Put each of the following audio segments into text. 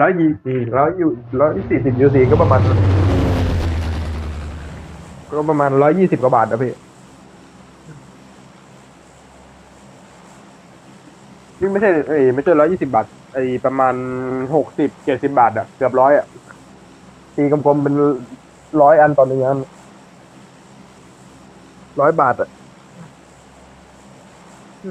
ร้อยยี่สี่ร้อยอยู่ร้อยสี่สิบยูซีก็ประมาณ ก็ประมาณร้อยยี่สิบกว่าบาทนะพี่นี่ไม่ใช่เอ้ยไม่ใช่ร้อยยี่สิบาทไอ้ประมาณหกสิบเจ็ดสิบาทอะเกือบร้อยอะตีกลมๆเป็นร้อยอันต่อหนึ่งอันร้อยบาทอะ เล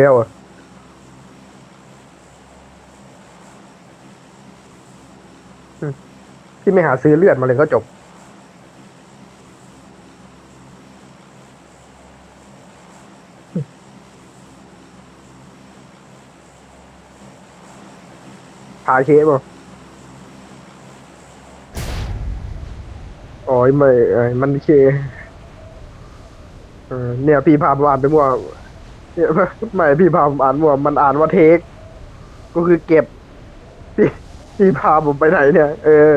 ี้ยวอะพี่ไม่หาซื้อเลือดมาเลยก็จบ หาเคสป่ะโอ้ยไม่เอ้มันเคเออเนี่ยพี่พาผมอ่านไปมั่วเนี่ยไม่พี่พาผมอ่านมั่วมันอ่านว่าเทค ก็คือเก็บ พี่พี่พาผมไปไหนเนี่ย เออ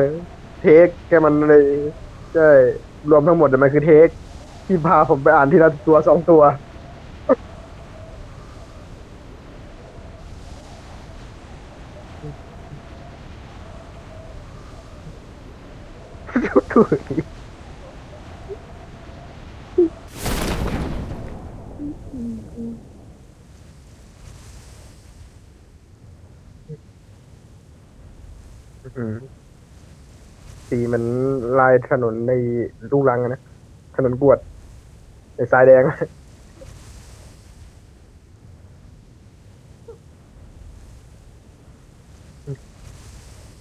เทคแกมันเลยใช่รวมทั้งหมดแต่มันคือเทค พี่พาผมไปอ่านทีละตัวสองตัว ถุยสีมันลายถนนในลูกรังอะนะ ถนนกวด ในทรายแดง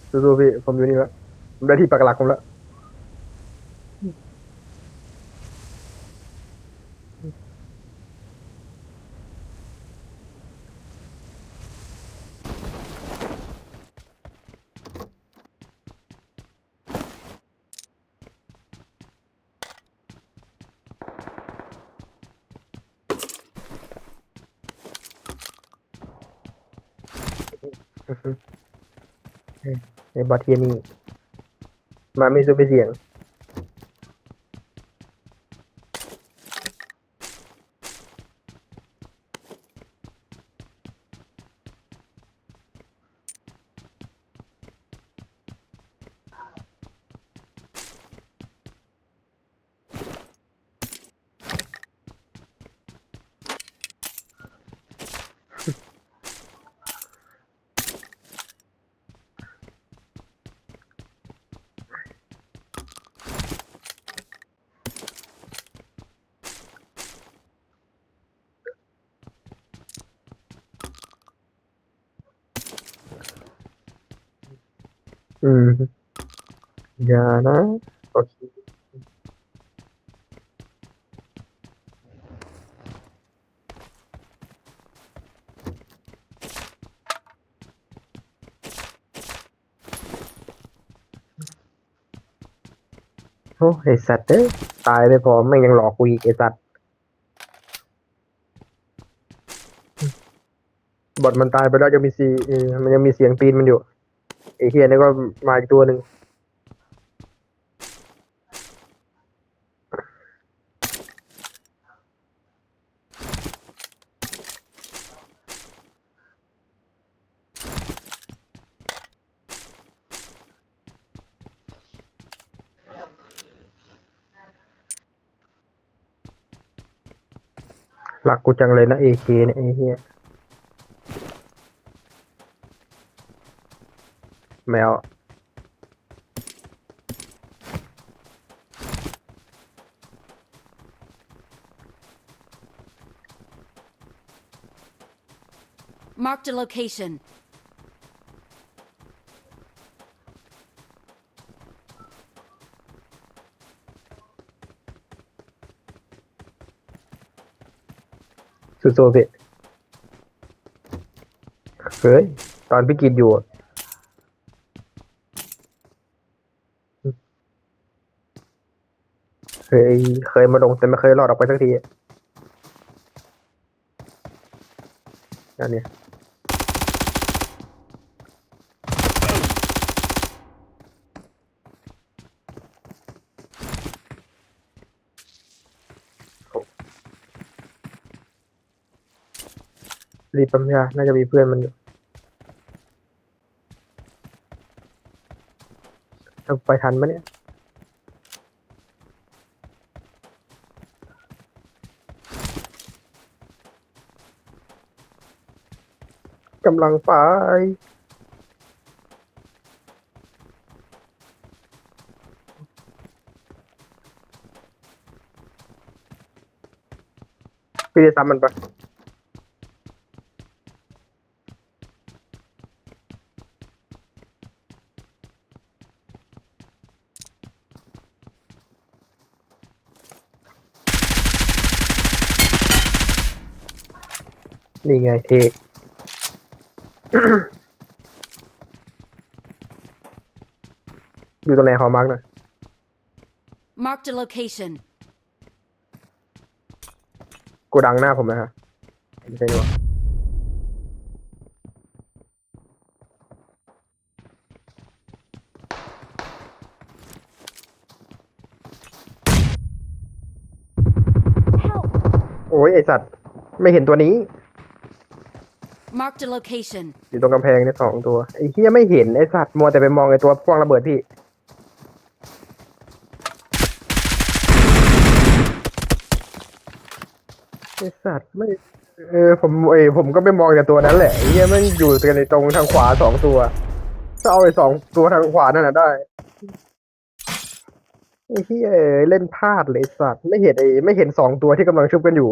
สู้ๆพี่ ผมอยู่นี่แล้วผมได้ที่ปักหลักผมแล้ว ในบอทเทียนี่มาไม่สู้ไปเสียง อืมอย่านะโอเคโอ้ไอสัตว์เอ้ยตายไม่พอแม่งยังหลอกกูอีกไอสัตว์บอทมันตายไปแล้วยังมีสีเอ่อมันยังมีเสียงตีนมันอยู่ ไอเฮียนี่ก็มาอีกตัวหนึ่งหลักกูจังเลยนะเอเคเนี่ยไอ้เฮีย แมว Marked a location. สุดโซเพี่เฮ้ย ตอนพี่กินอยู่อะ เคยเคยมาลงแต่ไม่เคยรอดออกไปสักทีอันนี้รีบปั๊มยาน่าจะมีเพื่อนมันอยู่จะไปทันไหมเนี่ย กำลังไป พี่จะซ้ำมันปะนี่ไงเท อยู่ตรงไหนขอมาร์กหน่อย Marked a location. กูดังหน้าผมนะฮะไม่ใช่ดีกว่าโอ้ยไอสัตว์ ไม่เห็นตัวนี้ Marked a location. อยู่ตรงกำแพงเนี่ยสองตัวไอ้เฮียไม่เห็นไอสัตว์มัวแต่ไปมองไอตัวพ่วงระเบิดพี่ไอสัตว์ไม่เออผมเออผมก็ไปมองแต่ตัวนั้นแหละไอ้เฮียมันอยู่กันในตรงทางขวาสองตัวถ้าเอาไอ้สองตัวทางขวานั่นน่ะได้ไอ้เฮียเอ้ยเล่นพลาดเลยไอ้สัตว์ไม่เห็นไอ้ไม่เห็นสองตัวที่กำลังชุบกันอยู่